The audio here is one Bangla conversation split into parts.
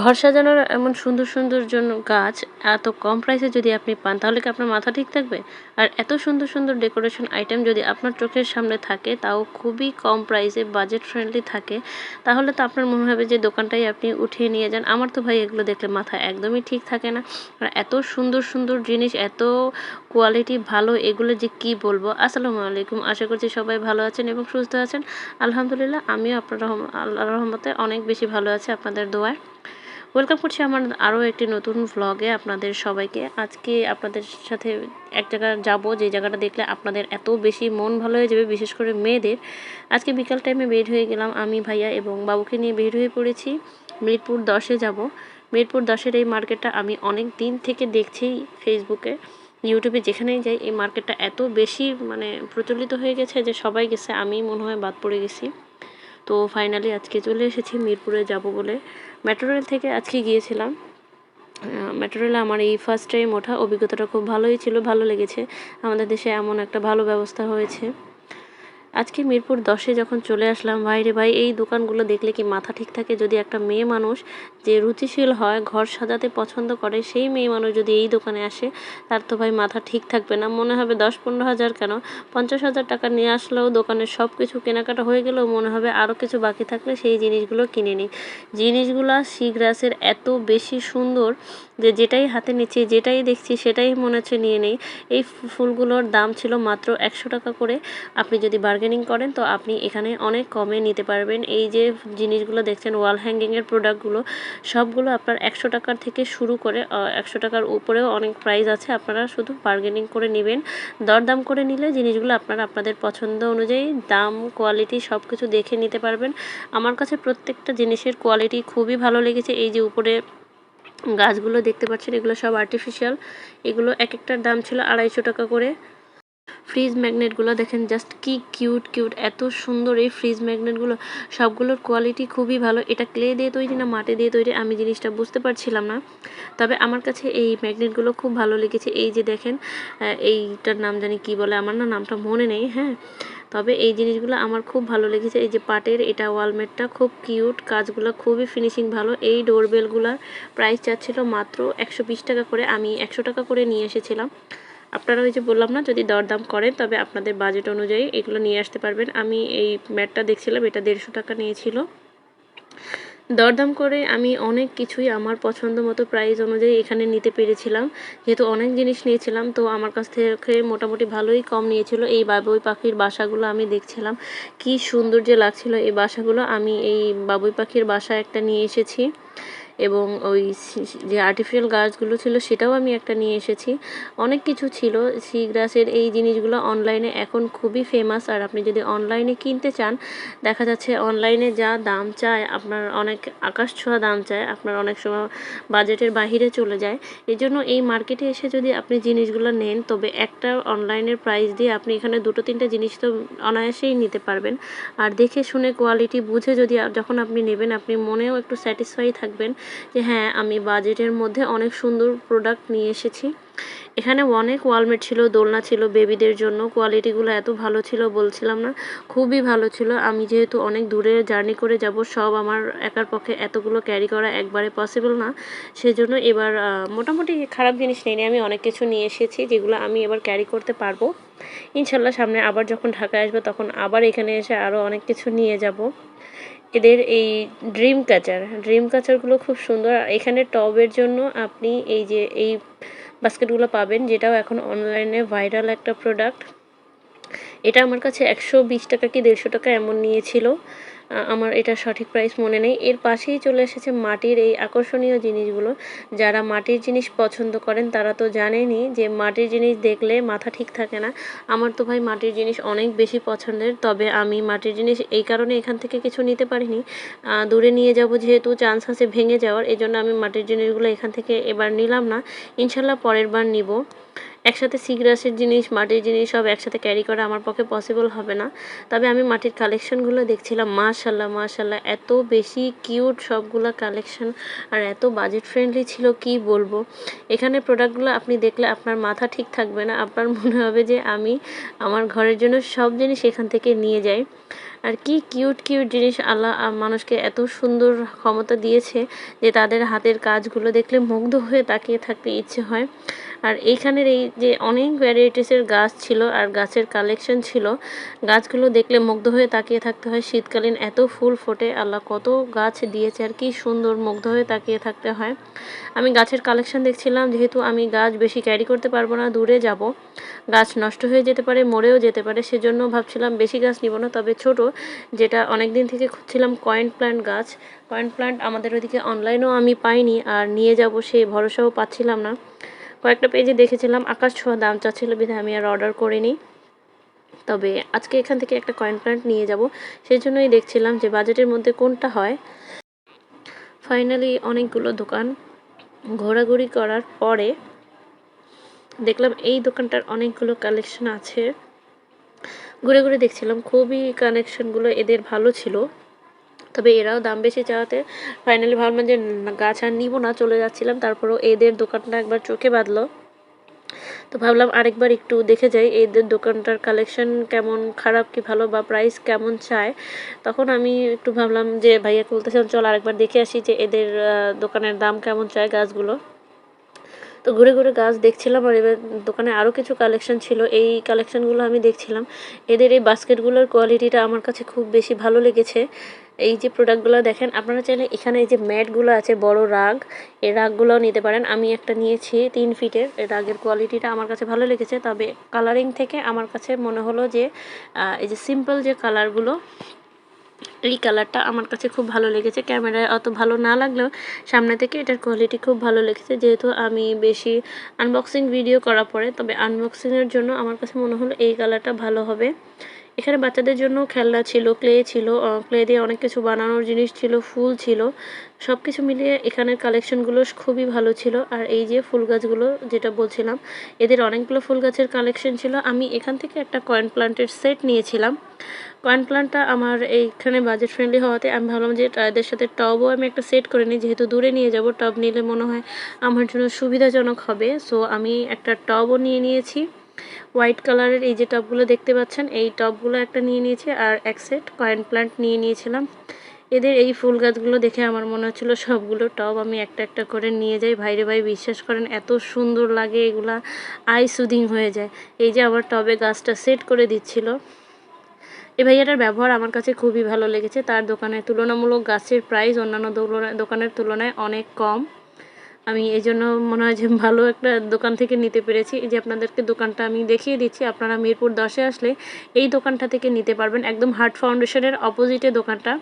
ঘর সাজানোর এমন সুন্দর সুন্দর জন্য গাছ এত কম প্রাইসে যদি আপনি পান, তাহলে কি আপনার মাথা ঠিক থাকবে? আর এত সুন্দর সুন্দর ডেকোরেশন আইটেম যদি আপনার চোখের সামনে থাকে, তাও খুবই কম প্রাইসে বাজেট ফ্রেন্ডলি থাকে, তাহলে তো আপনার মনে হবে যে দোকানটাই আপনি উঠিয়ে নিয়ে যান। আমার তো ভাই এগুলো দেখলে মাথা একদমই ঠিক থাকে না। আর এত সুন্দর সুন্দর জিনিস, এত কোয়ালিটি ভালো, এগুলো যে কি বলব? আসসালামু আলাইকুম। আশা করছি সবাই ভালো আছেন এবং সুস্থ আছেন। আলহামদুলিল্লাহ, আমিও আপনার আল্লাহ রহমতে অনেক বেশি ভালো আছি আপনাদের দোয়ায়। ওয়েলকাম করছি আমার আরও একটি নতুন ভ্লগে আপনাদের সবাইকে। আজকে আপনাদের সাথে এক জায়গায় যাব, যে জায়গাটা দেখলে আপনাদের এত বেশি মন ভালো হয়ে যাবে, বিশেষ করে মেয়েদের। আজকে বিকাল টাইমে বের হয়ে গেলাম আমি, ভাইয়া এবং বাবুকে নিয়ে বের হয়ে পড়েছি। মিরপুর দশে যাব। মিরপুর দশের এই মার্কেটটা আমি অনেক দিন থেকে দেখছি ফেসবুকে ইউটিউবে যেখানেই যাই, এই মার্কেটটা এত বেশি মানে প্রচলিত হয়ে গেছে যে সবাই গেছে আমি মনে হয় বাদ পড়ে গেছি। তো ফাইনালি আজকে চলে এসেছি মিরপুরে যাব বলে। মেট্রো রেল থেকে আজকে গিয়েছিলাম। মেট্রো রেলে আমার এই ফার্স্ট টাইম ওঠা অভিজ্ঞতাটা খুব ভালোই ছিল, ভালো লেগেছে। আমাদের দেশে এমন একটা ভালো ব্যবস্থা হয়েছে। আজকে মিরপুর দশে যখন চলে আসলাম ভাইরে ভাই, এই দোকানগুলো দেখলে কি মাথা ঠিক থাকে? যদি একটা মেয়ে মানুষ যে রুচিশীল হয়, ঘর সাজাতে পছন্দ করে, সেই মেয়ে মানুষ যদি এই দোকানে আসে, তার তো ভাই মাথা ঠিক থাকবে না। মনে হবে দশ পনেরো হাজার কেন? পঞ্চাশ হাজার টাকা নিয়ে আসলেও দোকানের সব কিছু কেনাকাটা হয়ে গেলেও মনে হবে আরও কিছু বাকি থাকলে সেই জিনিসগুলো কিনে নিই। জিনিসগুলো সিগ্রাসের এত বেশি সুন্দর যে যেটাই হাতে নিচ্ছি, যেটাই দেখছি, সেটাই মনে হচ্ছে নিয়ে নেই। এই ফুলগুলোর দাম ছিল মাত্র একশো টাকা করে। আপনি যদি বার্গেনিং করেন, তো আপনি এখানে অনেক কমে নিতে পারবেন। এই যে জিনিসগুলো দেখছেন ওয়াল হ্যাঙ্গিংয়ের প্রোডাক্টগুলো সবগুলো আপনার একশো টাকার থেকে শুরু করে একশো টাকার উপরেও অনেক প্রাইস আছে। আপনারা শুধু বার্গেনিং করে নেবেন। দরদাম করে নিলে জিনিসগুলো আপনারা আপনাদের পছন্দ অনুযায়ী দাম কোয়ালিটি সব কিছু দেখে নিতে পারবেন। আমার কাছে প্রত্যেকটা জিনিসের কোয়ালিটি খুবই ভালো লেগেছে। এই যে উপরে গাছগুলো দেখতে পাচ্ছেন, এগুলো সব আর্টিফিশিয়াল এগুলো এক একটার দাম ছিল আড়াইশো টাকা করে। ফ্রিজ ম্যাগনেটগুলো দেখেন জাস্ট কি কিউট কিউট এত সুন্দর এই ফ্রিজ ম্যাগনেটগুলো সবগুলোর কোয়ালিটি খুবই ভালো। এটা ক্লে দিয়ে তৈরি না, মাটি দিয়ে তৈরি, আমি জিনিসটা বুঝতে পারছিলাম না। তবে আমার কাছে এই ম্যাগনেটগুলো খুব ভালো লেগেছে। এই যে দেখেন এইটার নাম জানি কি বলে, আমার না নামটা মনে নেই হ্যাঁ। তবে এই জিনিসগুলো আমার খুব ভালো লেগেছে। এই যে পাটের, এটা ওয়ালমেটটা খুব কিউট কাজগুলো খুবই ফিনিশিং ভালো। এই ডোরবেলগুলোর প্রাইস চাচ্ছিল মাত্র একশো বিশ টাকা করে, আমি একশো টাকা করে নিয়ে এসেছিলাম। আপনারা ওই যে বললাম না, যদি দরদাম করেন, তবে আপনাদের বাজেট অনুযায়ী এগুলো নিয়ে আসতে পারবেন। আমি এই ম্যাটটা দেখছিলাম, এটা দেড়শো টাকা নিয়েছিল। দরদাম করে আমি অনেক কিছুই আমার পছন্দ মতো প্রাইস অনুযায়ী এখানে নিতে পেরেছিলাম। যেহেতু অনেক জিনিস নিয়েছিলাম, তো আমার কাছ থেকে মোটামুটি ভালোই কম নিয়েছিল। এই বাবুই পাখির বাসাগুলো আমি দেখছিলাম। কি সুন্দর যে লাগছিল এই বাসাগুলো। আমি এই বাবুই পাখির বাসা একটা নিয়ে এসেছি। এবং ওই যে আর্টিফিশিয়াল গাছগুলো ছিল সেটাও আমি একটা নিয়ে এসেছি। অনেক কিছু ছিল। সি গ্রাসের এই জিনিসগুলো অনলাইনে এখন খুবই ফেমাস আর আপনি যদি অনলাইনে কিনতে চান, দেখা যাচ্ছে অনলাইনে যা দাম চায়, আপনার অনেক আকাশ ছোঁয়া দাম চায়, আপনার অনেক সময় বাজেটের বাহিরে চলে যায়। এই জন্য এই মার্কেটে এসে যদি আপনি জিনিসগুলো নেন, তবে একটা অনলাইনের প্রাইস দিয়ে আপনি এখানে দুটো, তিনটে জিনিস তো অনায়াসেই নিতে পারবেন। আর দেখে শুনে কোয়ালিটি বুঝে যদি যখন আপনি নেবেন, আপনি মনেও একটু স্যাটিসফাই থাকবেন। যে হ্যাঁ আমি বাজেটের মধ্যে অনেক সুন্দর প্রোডাক্ট নিয়ে এসেছি। এখানে অনেক ওয়ালমেট ছিল, দোলনা ছিল বেবিদের জন্য। কোয়ালিটিগুলো এত ভালো ছিল, বলছিলাম না, খুবই ভালো ছিল। আমি যেহেতু অনেক দূরে জার্নি করে যাব, সব আমার একার পক্ষে এতগুলো ক্যারি করা একবারে পসিবল না। সেজন্য এবার মোটামুটি খারাপ জিনিস নেই আমি অনেক কিছু নিয়ে এসেছি, যেগুলো আমি এবার ক্যারি করতে পারব। ইনশাল্লাহ সামনে আবার যখন ঢাকায় আসব, তখন আবার এখানে এসে আরও অনেক কিছু নিয়ে যাব। এদের এই ড্রিম কাচার ড্রিম কাচারগুলো খুব সুন্দর। আর এখানে টবের জন্য আপনি এই যে, এই বাস্কেটগুলো পাবেন, যেটাও এখন অনলাইনে ভাইরাল একটা প্রোডাক্ট এটা আমার কাছে একশো বিশ টাকা কি দেড়শো টাকা এমন নিয়েছিল। আমার এটা সঠিক প্রাইস মনে নেই। এর পাশেই চলে এসেছে মাটির এই আকর্ষণীয় জিনিসগুলো। যারা মাটির জিনিস পছন্দ করেন, তারা তো জানেনই যে মাটির জিনিস দেখলে মাথা ঠিক থাকে না। আমার তো ভাই মাটির জিনিস অনেক বেশি পছন্দের, তবে আমি মাটির জিনিস এই কারণে এখান থেকে কিছু নিতে পারিনি। দূরে নিয়ে যাব যেহেতু চান্স আছে ভেঙে যাওয়ার এই জন্য আমি মাটির জিনিসগুলো এখান থেকে এবার নিলাম না। ইনশাল্লাহ পরের বার নিব। একসাথে সিগ্রাসের জিনিস, মাটির জিনিস সব একসাথে ক্যারি করা আমার পক্ষে পসিবল হবে না। তবে আমি মাটির কালেকশনগুলো দেখছিলাম। মাশাল্লাহ মাশাল্লাহ এত বেশি কিউট সবগুলো কালেকশন আর এত বাজেট ফ্রেন্ডলি ছিল, কি বলব? এখানে প্রোডাক্টগুলো আপনি দেখলে আপনার মাথা ঠিক থাকবে না। আপনার মনে হবে যে আমি আমার ঘরের জন্য সব জিনিস এখান থেকে নিয়ে যাই। আর কি কিউট কিউট জিনিস আল্লাহ মানুষকে এত সুন্দর ক্ষমতা দিয়েছে যে তাদের হাতের কাজগুলো দেখলে মুগ্ধ হয়ে তাকিয়ে থাকতে ইচ্ছে হয়। আর এইখানের এই যে অনেক ভ্যারাইটিসের গাছ ছিল আর গাছের কালেকশন ছিল, গাছগুলো দেখলে মুগ্ধ হয়ে তাকিয়ে থাকতে হয়। শীতকালীন এত ফুল ফোটে, আল্লাহ কত গাছ দিয়েছে আর কি সুন্দর মুগ্ধ হয়ে তাকিয়ে থাকতে হয়। আমি গাছের কালেকশন দেখছিলাম, যেহেতু আমি গাছ বেশি ক্যারি করতে পারব না, দূরে যাব। গাছ নষ্ট হয়ে যেতে পারে, মরেও যেতে পারে, সেজন্য ভাবছিলাম বেশি গাছ নিব না, তবে ছোট যেটা অনেক দিন থেকে খুঁজছিলাম কয়েন প্ল্যান্ট গাছ। কয়েন প্ল্যান্ট আমাদের ওদিকে অনলাইনেও আমি পাইনি আর নিয়ে যাব সেই ভরসাও পাচ্ছিলাম না। কয়েকটা পেজে দেখেছিলাম, আকাশ ছোঁয়া দাম চাচ্ছিল বিধায় আমি আর অর্ডার করিনি। তবে আজকে এখান থেকে একটা কয়েন প্ল্যান্ট নিয়ে যাব। সেই জন্যই দেখছিলাম যে বাজেটের মধ্যে কোনটা হয়। ফাইনালি অনেকগুলো দোকান ঘোরাঘুরি করার পরে দেখলাম এই দোকানটার অনেকগুলো কালেকশন আছে। ঘুরে ঘুরে দেখছিলাম, খুবই কানেকশনগুলো এদের ভালো ছিল। তবে এরাও দাম বেশি চাওয়াতে ফাইনালি ভাবলাম যে গাছ আর নিব না। চলে যাচ্ছিলাম, তারপরও এদের দোকানটা একবার চোখে বাঁধলো। তো ভাবলাম আরেকবার একটু দেখে যাই, এদের দোকানটার কালেকশন কেমন, খারাপ কি ভালো বা প্রাইস কেমন চায়? তখন আমি একটু ভাবলাম যে ভাইয়াকে বলতেছিলাম চল আরেকবার দেখে আসি যে, এদের দোকানের দাম কেমন চায় গাছগুলো। তো ঘুরে ঘুরে গাছ দেখছিলাম আর এবার দোকানে আরও কিছু কালেকশন ছিল। এই কালেকশনগুলো আমি দেখছিলাম। এদের এই বাস্কেটগুলোর কোয়ালিটিটা আমার কাছে খুব বেশি ভালো লেগেছে। এই যে প্রোডাক্টগুলো দেখেন, আপনারা চাইলে এখানে এই যে ম্যাটগুলো আছে, বড় রাগ, এই রাগগুলোও নিতে পারেন। আমি একটা নিয়েছি তিন ফিটের, এই রাগের কোয়ালিটিটা আমার কাছে ভালো লেগেছে। তবে কালারিং থেকে আমার কাছে মনে হলো যে এই যে সিম্পল যে কালারগুলো এই কালারটা আমার কাছে খুব ভালো লেগেছে। ক্যামেরায় অত ভালো না লাগলেও সামনে থেকে এটার কোয়ালিটি খুব ভালো লেগেছে। যেহেতু আমি বেশি আনবক্সিং ভিডিও করা পরে, তবে আনবক্সিংয়ের জন্য আমার কাছে মনে হলো এই কালারটা ভালো হবে। এখানে বাচ্চাদের জন্য খেলনা ছিল ক্লে ছিল ক্লে দিয়ে অনেক কিছু বানানোর জিনিস ছিল, ফুল ছিল। সব কিছু মিলিয়ে এখানের কালেকশনগুলো খুবই ভালো ছিল। আর এই যে ফুল গাছগুলো যেটা বলছিলাম, এদের অনেকগুলো ফুল গাছের কালেকশন ছিল। আমি এখান থেকে একটা কয়েন প্লান্টের সেট নিয়েছিলাম। কয়েন প্লান্টটা আমার এইখানে বাজেট ফ্রেন্ডলি হওয়াতে আমি ভাবলাম যে এদের সাথে টবও আমি একটা সেট করে নিই। যেহেতু দূরে নিয়ে যাব টব নিলে মনে হয় আমার জন্য সুবিধাজনক হবে। সো আমি একটা টবও নিয়ে নিয়েছি। হোয়াইট কালারের এই যে টবগুলো দেখতে পাচ্ছেন, এই টবগুলো একটা নিয়ে নিয়েছি আর এক সেট কয়েন প্লান্ট নিয়ে নিয়েছিলাম। এদের এই ফুল গাছগুলো দেখে আমার মনে হচ্ছিল সবগুলো টব আমি একটা একটা করে নিয়ে যাই। ভাইরে ভাই, বিশ্বাস করেন, এত সুন্দর লাগে এগুলা আই সুদিং হয়ে যায়। এই যে আমার টবে গাছটা সেট করে দিচ্ছিল। এই ভাইয়াটার ব্যবহার আমার কাছে খুবই ভালো লেগেছে। তার দোকানে তুলনামূলক গাছের প্রাইস অন্যান্য দোকানের তুলনায় অনেক কম। আমি এই জন্য মনে হয় যে ভালো একটা দোকান থেকে নিতে পেরেছি। এই যে আপনাদেরকে দোকানটা আমি দেখিয়ে দিচ্ছি, আপনারা মিরপুর দশে আসলে এই দোকানটা থেকে নিতে পারবেন। একদম হার্ট ফাউন্ডেশনের অপোজিটে দোকানটা।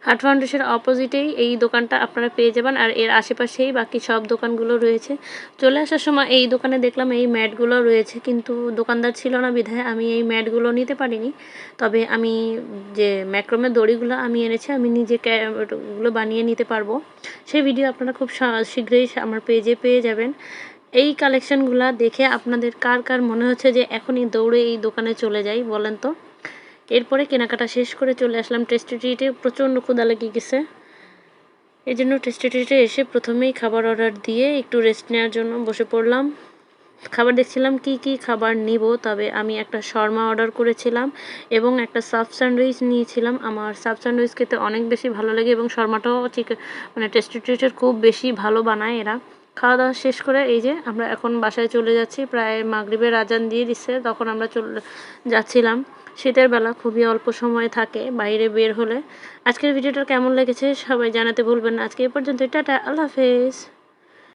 হার্ট ফাউন্ডেশনের অপোজিটেই এই দোকানটা আপনারা পেয়ে যাবেন, আর এর আশেপাশেই বাকি সব দোকানগুলো রয়েছে। চলে আসার সময় এই দোকানে দেখলাম এই ম্যাটগুলো রয়েছে, কিন্তু দোকানদার ছিল না বিধায় আমি এই ম্যাটগুলো নিতে পারিনি। তবে আমি যে ম্যাক্রোমের দড়িগুলো আমি এনেছি, আমি নিজে ক্যা- ওগুলো বানিয়ে নিতে পারব। সেই ভিডিও আপনারা খুব শীঘ্রই আমার পেজে পেয়ে যাবেন। এই কালেকশনগুলো দেখে আপনাদের কার কার মনে হচ্ছে যে এখনই দৌড়ে এই দোকানে চলে যাই, বলেন তো? এরপরে কেনাকাটা শেষ করে চলে আসলাম টেস্টি ট্রিটে প্রচণ্ড ক্ষুদা লেগে গেছে। এই জন্য টেস্টি ট্রিটে এসে প্রথমেই খাবার অর্ডার দিয়ে একটু রেস্ট নেওয়ার জন্য বসে পড়লাম। খাবার দেখছিলাম কি কি খাবার নিব, তবে আমি একটা শর্মা অর্ডার করেছিলাম এবং একটা সাব স্যান্ডউইচ নিয়েছিলাম। আমার সাব স্যান্ডউইচ খেতে অনেক বেশি ভালো লাগে এবং শর্মাটাও ঠিক মানে টেস্টি ট্রিটের খুব বেশি ভালো বানায় এরা। খাওয়া দাওয়া শেষ করে এই যে আমরা এখন বাসায় চলে যাচ্ছি। প্রায় মাগরিবের আজান দিয়ে দিচ্ছে, তখন আমরা চলে যাচ্ছিলাম। শীতের বেলা খুবই অল্প সময় থাকে বাইরে বের হলে। আজকের ভিডিওটা কেমন লেগেছে সবাই জানাতে ভুলবেন না। আজকে এ পর্যন্ত টাটা, আল্লাহ হাফেজ।